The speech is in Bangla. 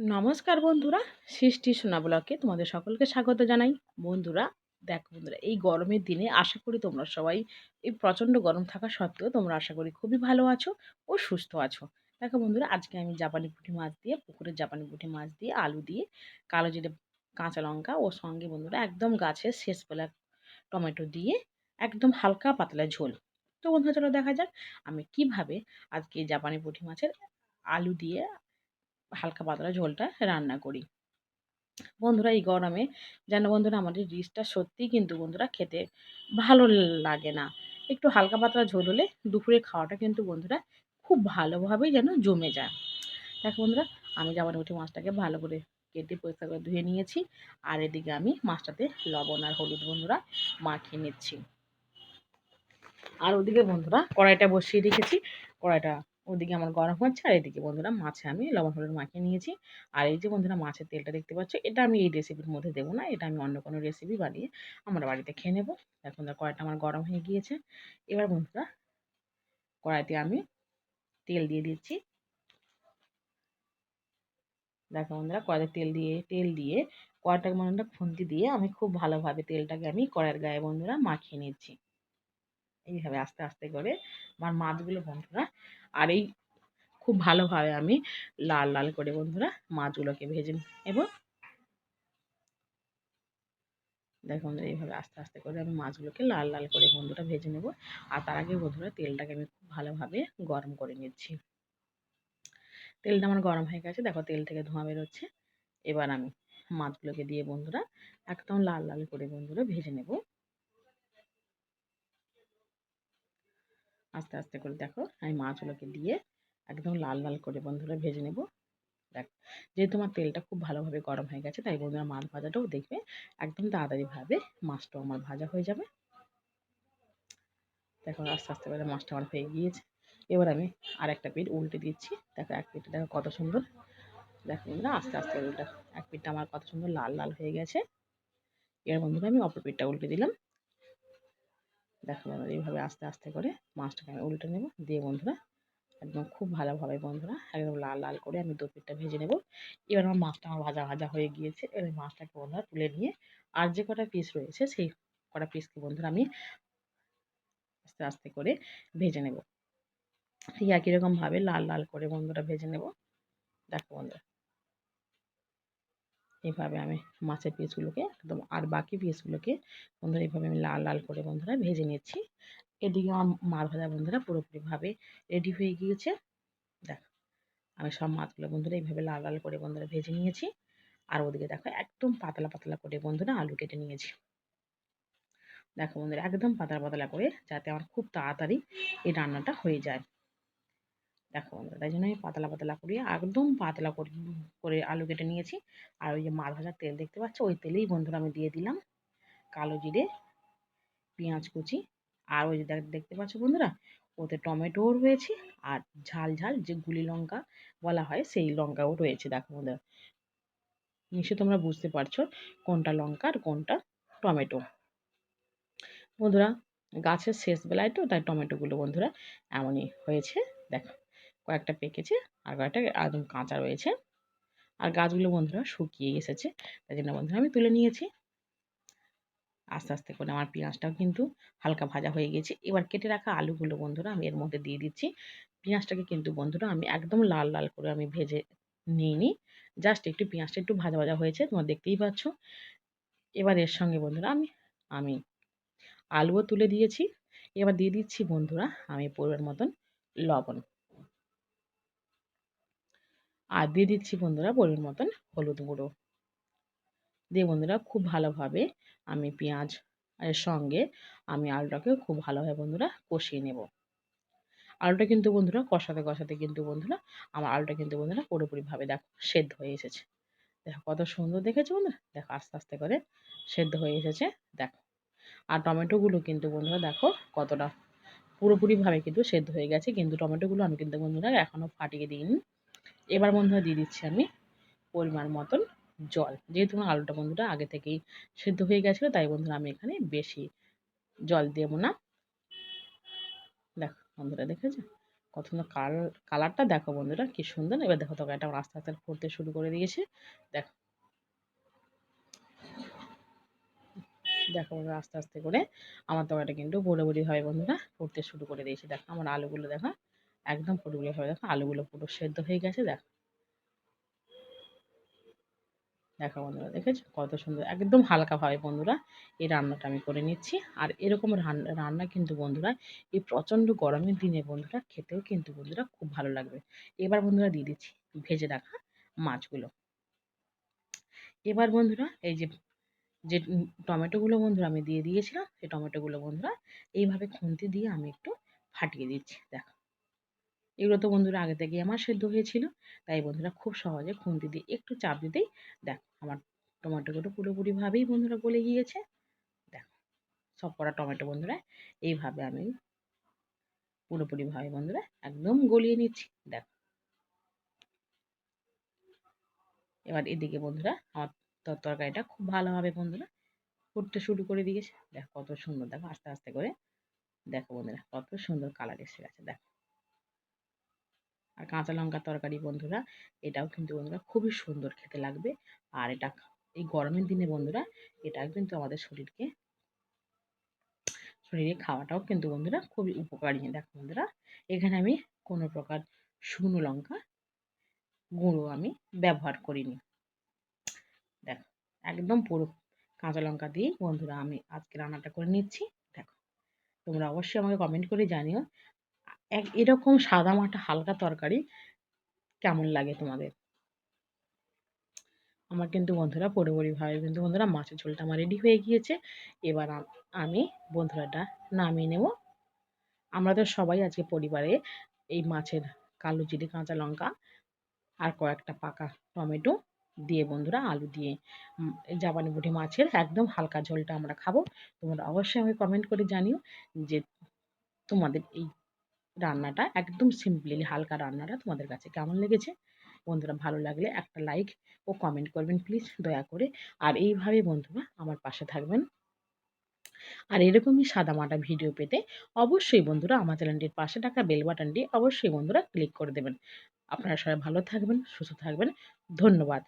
নমস্কার বন্ধুরা, সৃষ্টি সোনা ব্লকে তোমাদের সকলকে স্বাগত জানাই। বন্ধুরা, দেখো বন্ধুরা, এই গরমের দিনে আশা করি তোমরা সবাই এই প্রচণ্ড গরম থাকা সত্ত্বেও তোমরা আশা করি খুবই ভালো আছো ও সুস্থ আছো। দেখো বন্ধুরা, আজকে আমি জাপানি পুঁটি মাছ দিয়ে, পুকুরের জাপানি পুঁটি মাছ দিয়ে, আলু দিয়ে, কালো জিরে কাঁচা লঙ্কা ও সঙ্গে বন্ধুরা একদম গাছের শেষ বেলা টমেটো দিয়ে একদম হালকা পাতলা ঝোল। তো বন্ধুরা, চলো দেখা যাক আমি কীভাবে আজকে জাপানি পুঁটি মাছের আলু দিয়ে হালকা পাতলা ঝোলটা রান্না করি। বন্ধুরা, এই গরমে যেন বন্ধুরা আমাদের রিচটা সত্যিই কিন্তু বন্ধুরা খেতে ভালো লাগে না। একটু হালকা পাতলা ঝোল হলে দুপুরে খাওয়াটা কিন্তু বন্ধুরা খুব ভালোভাবেই যেন জমে যায়। দেখো বন্ধুরা, আমি যাবার উঠে মাছটাকে ভালো করে কেটে পরিষ্কার করে ধুয়ে নিয়েছি, আর এদিকে আমি মাছটাতে লবণ আর হলুদ বন্ধুরা মাখিয়ে নিচ্ছি। আর ওদিকে বন্ধুরা কড়াইটা বসিয়ে রেখেছি, কড়াইটা ওদিকে আমার গরম হচ্ছে আর এদিকে বন্ধুরা মাছে আমি লবণ হলুদ মাখিয়ে নিয়েছি। আর এই যে বন্ধুরা মাছের তেলটা দেখতে পাচ্ছ, এটা আমি এই রেসিপির মধ্যে দেবো না, এটা আমি অন্য কোনো রেসিপি বানিয়ে আমার বাড়িতে খেয়ে নেব। এখন কড়াইটা আমার গরম হয়ে গিয়েছে। এবার বন্ধুরা কড়াইতে আমি তেল দিয়ে দিচ্ছি। দেখো বন্ধুরা কড়াইতে তেল দিয়ে তেল দিয়ে কড়াইটাকে মনে খুন্তি দিয়ে আমি খুব ভালোভাবে তেলটাকে আমি কড়াইয়ের গায়ে বন্ধুরা মাখিয়ে নিচ্ছি। এইভাবে আস্তে আস্তে করে আমার মাছগুলো বন্ধুরা আর এই খুব ভালোভাবে আমি লাল লাল করে বন্ধুরা মাছগুলোকে ভেজে নেব দেখুন এইভাবে আস্তে আস্তে করে আমি মাছগুলোকে লাল লাল করে বন্ধুরা ভেজে নেব। আর তার আগে বন্ধুরা তেলটাকে আমি খুব ভালোভাবে গরম করে নিচ্ছি। তেলটা আমার গরম হয়ে গেছে। দেখো তেল থেকে ধোঁয়া বেরোচ্ছে। এবার আমি মাছগুলোকে দিয়ে বন্ধুরা একদম লাল লাল করে বন্ধুরা ভেজে নেব। আস্তে আস্তে করে দেখো আমি মাছগুলোকে দিয়ে একদম লাল লাল করে বন্ধুরা ভেজে নেব। দেখ, যেহেতু আমার তেলটা খুব ভালোভাবে গরম হয়ে গেছে, তাই বন্ধুরা মাছ ভাজাটাও দেখবে একদম তাড়াতাড়িভাবে মাছটাও আমার ভাজা হয়ে যাবে। দেখো আস্তে আস্তে করে মাছটা আমার হয়ে গিয়েছে। এবার আমি আর একটা পিঠ উল্টে দিচ্ছি। দেখো এক পিঠটা দেখো কত সুন্দর। দেখো বন্ধুরা আস্তে আস্তে উল্টা, এক পিঠটা আমার কত সুন্দর লাল লাল হয়ে গেছে। এবার বন্ধুরা আমি অপর পিঠটা উল্টে দিলাম। দেখো বন্ধুরা এইভাবে আস্তে আস্তে করে মাছটাকে আমি উল্টে নেব। দিয়ে বন্ধুরা, একদম খুব ভালোভাবে বন্ধুরা, একদম লাল লাল করে আমি দু পিঠটা ভেজে নেব। এবার আমার মাছটা আমার ভাজা ভাজা হয়ে গিয়েছে। এবার মাছটাকে বন্ধুরা তুলে নিয়ে আর যে কটা পিস রয়েছে, সেই কটা পিসকে বন্ধুরা আমি আস্তে আস্তে করে ভেজে নেব। ঠিক একই রকমভাবে লাল লাল করে বন্ধুরা ভেজে নেব। দেখো বন্ধুরা। এইভাবে আমি মাছের পিসগুলোকে একদম আর বাকি পিসগুলোকে বন্ধুরা এইভাবে আমি লাল লাল করে বন্ধুরা ভেজে নিচ্ছি। এদিকে আমার মাছ ভাজা বন্ধুরা পুরোপুরিভাবে রেডি হয়ে গিয়েছে। দেখো, আমি সব মাছগুলো বন্ধুরা এইভাবে লাল লাল করে বন্ধুরা ভেজে নিয়েছি। আর ওদিকে দেখো একদম পাতলা পাতলা করে বন্ধুরা আলু কেটে নিয়েছি। দেখো বন্ধুরা একদম পাতলা পাতলা করে যাতে আমার খুব তাড়াতাড়ি এই রান্নাটা হয়ে যায়। দেখো বন্ধুরা, তাই জন্য আমি পাতলা পাতলা করে একদম পাতলা করে করে আলু কেটে নিয়েছি। আর ওই যে মাছ ভাজার তেল দেখতে পাচ্ছ? ওই তেলেই বন্ধুরা আমি দিয়ে দিলাম কালো জিরে, পেঁয়াজ কুচি। আর ওই যে দেখতে পাচ্ছ বন্ধুরা? ওতে টমেটোও রয়েছে আর ঝাল ঝাল যে গুলি লঙ্কা বলা হয় সেই লঙ্কাও রয়েছে। দেখো বন্ধুরা, নিশ্চয়ই তোমরা বুঝতে পারছ কোনটা লঙ্কা আর কোনটা টমেটো। বন্ধুরা, গাছের শেষ বেলায় তো তাই টমেটোগুলো বন্ধুরা এমনই হয়েছে। দেখো। কয়েকটা পেকেছে আর কয়েকটা একদম কাঁচা রয়েছে। আর গাছগুলো বন্ধুরা শুকিয়ে এসেছে, তাই জন্য বন্ধুরা আমি তুলে নিয়েছি। আস্তে আস্তে করে আমার পেঁয়াজটাও কিন্তু হালকা ভাজা হয়ে গেছে। এবার কেটে রাখা আলুগুলো বন্ধুরা আমি এর মধ্যে দিয়ে দিচ্ছি। পেঁয়াজটাকে কিন্তু বন্ধুরা আমি একদম লাল লাল করে আমি ভেজে নিইনি। জাস্ট একটু পেঁয়াজটা একটু ভাজা ভাজা হয়েছে, তোমার দেখতেই পাচ্ছ। এবার এর সঙ্গে বন্ধুরা আমি আমি আলুও তুলে দিয়েছি। এবার দিয়ে দিচ্ছি বন্ধুরা আমি পরিমাণ মতন লবণ। আর দিয়ে দিচ্ছি বন্ধুরা পরিমাণ মতন হলুদ গুঁড়ো। দিয়ে বন্ধুরা খুব ভালোভাবে আমি পেঁয়াজ এর সঙ্গে আমি আলুটাকে খুব ভালোভাবে বন্ধুরা কষিয়ে নেব। আলুটা কিন্তু বন্ধুরা কষাতে কষাতে কিন্তু বন্ধুরা আমার আলুটা কিন্তু বন্ধুরা পুরোপুরিভাবে দেখো সেদ্ধ হয়ে এসেছে। দেখো কত সুন্দর দেখেছ বন্ধুরা? দেখো আস্তে আস্তে করে সেদ্ধ হয়ে এসেছে, দেখো। আর টমেটোগুলো কিন্তু বন্ধুরা দেখো কতটা পুরোপুরিভাবে কিন্তু সেদ্ধ হয়ে গেছে, কিন্তু টমেটোগুলো আমি কিন্তু বন্ধুরা এখনও ফাটিয়ে দিইনি। এবার বন্ধুরা দিয়ে দিচ্ছি আমি পরিমাণ মতন জল। যেহেতু আমার আলুটা বন্ধুরা আগে থেকেই সেদ্ধ হয়ে গেছিল, তাই বন্ধুরা আমি এখানে বেশি জল দেবো না। দেখো, বন্ধুরা দেখেছ? কত সুন্দর কাল, কালারটা দেখো বন্ধুরা, কি সুন্দর। এবার দেখো তরকারিটা আমার আস্তে আস্তে ফুটতে শুরু করে দিয়েছে। দেখো। দেখো বন্ধুরা, আস্তে আস্তে করে আমার তরকারিটা কিন্তু বড়ে বড়ি হয় বন্ধুরা ফুটতে শুরু করে দিয়েছে। দেখো আমার আলুগুলো দেখো। একদম পুরোগুলো হবে। দেখো, আলুগুলো পুরো সেদ্ধ হয়ে গেছে, দেখো। দেখো বন্ধুরা, দেখেছ? কত সুন্দর, একদম হালকাভাবে বন্ধুরা, এই রান্নাটা আমি করে নিচ্ছি। আর এরকম রান্না কিন্তু বন্ধুরা, এই প্রচণ্ড গরমের দিনে বন্ধুরা, খেতেও কিন্তু বন্ধুরা খুব ভালো লাগবে। এবার বন্ধুরা দিয়ে দিচ্ছি ভেজে রাখা মাছগুলো। এবার বন্ধুরা, এই যে যে টমেটোগুলো বন্ধুরা আমি দিয়ে দিয়েছিলাম, সেই টমেটোগুলো বন্ধুরা, এইভাবে খুন্তি দিয়ে আমি একটু ফাটিয়ে দিচ্ছি, দেখো। এগুলো তো বন্ধুরা আগে থেকে আমার সেদ্ধ হয়েছিল। তাই বন্ধুরা খুব সহজে খুন্তি দিয়ে একটু চাপ দিতেই দেখো আমার টমেটোগুলো পুরোপুরিভাবেই বন্ধুরা গলে গিয়েছে। দেখো, সব করা টমেটো বন্ধুরা এইভাবে আমি পুরোপুরিভাবে বন্ধুরা একদম গলিয়ে নিচ্ছি। দেখো। এবার এদিকে বন্ধুরা আমার তরকারিটা খুব ভালোভাবে বন্ধুরা। ফুটতে শুরু করে দিয়েছে। দেখো কত সুন্দর, দেখো আস্তে আস্তে করে। দেখো বন্ধুরা কত সুন্দর কালার এসে গেছে, দেখো। আর কাঁচা লঙ্কার তরকারি বন্ধুরা, এটাও কিন্তু বন্ধুরা খুবই সুন্দর খেতে লাগবে। আর এটা এই গরমের দিনে বন্ধুরা এটা কিন্তু আমাদের শরীরকে, শরীরে খাওয়াটাও কিন্তু বন্ধুরা খুবই উপকারী। দেখো বন্ধুরা, এখানে আমি কোনো প্রকার শুকনো লঙ্কা গুঁড়ো আমি ব্যবহার করিনি। দেখো, একদম পুরো কাঁচা লঙ্কা দিয়েই বন্ধুরা আমি আজকে রান্নাটা করে নিচ্ছি। দেখো, তোমরা অবশ্যই আমাকে কমেন্ট করে জানিও এক, এরকম সাদা মাটা হালকা তরকারি কেমন লাগে তোমাদের? আমার কিন্তু বন্ধুরা পরিবারিভাবে কিন্তু বন্ধুরা মাছের ঝোলটা আমার রেডি হয়ে গিয়েছে। এবার আমি বন্ধুরাটা নামিয়ে নেব। আমরা তো সবাই আজকে পরিবারে এই মাছের কালো জিরে, কাঁচা লঙ্কা আর কয়েকটা পাকা টমেটো দিয়ে বন্ধুরা আলু দিয়ে জাপানি বুটি মাছের একদম হালকা ঝোলটা আমরা খাব। তোমরা অবশ্যই আমাকে কমেন্ট করে জানিও যে তোমাদের এই রান্নাটা একদম সিম্পলি হালকা রান্নাটা তোমাদের কাছে কেমন লেগেছে? বন্ধুরা ভালো লাগলে একটা লাইক ও কমেন্ট করবেন প্লিজ দয়া করে। আর এইভাবে বন্ধুরা আমার পাশে থাকবেন। আর এরকমই সাদামাটা ভিডিও পেতে অবশ্যই বন্ধুরা আমার চ্যানেলটির পাশে থাকা বেল বাটনটি অবশ্যই বন্ধুরা ক্লিক করে দেবেন। আপনারা সবাই ভালো থাকবেন, সুস্থ থাকবেন। ধন্যবাদ।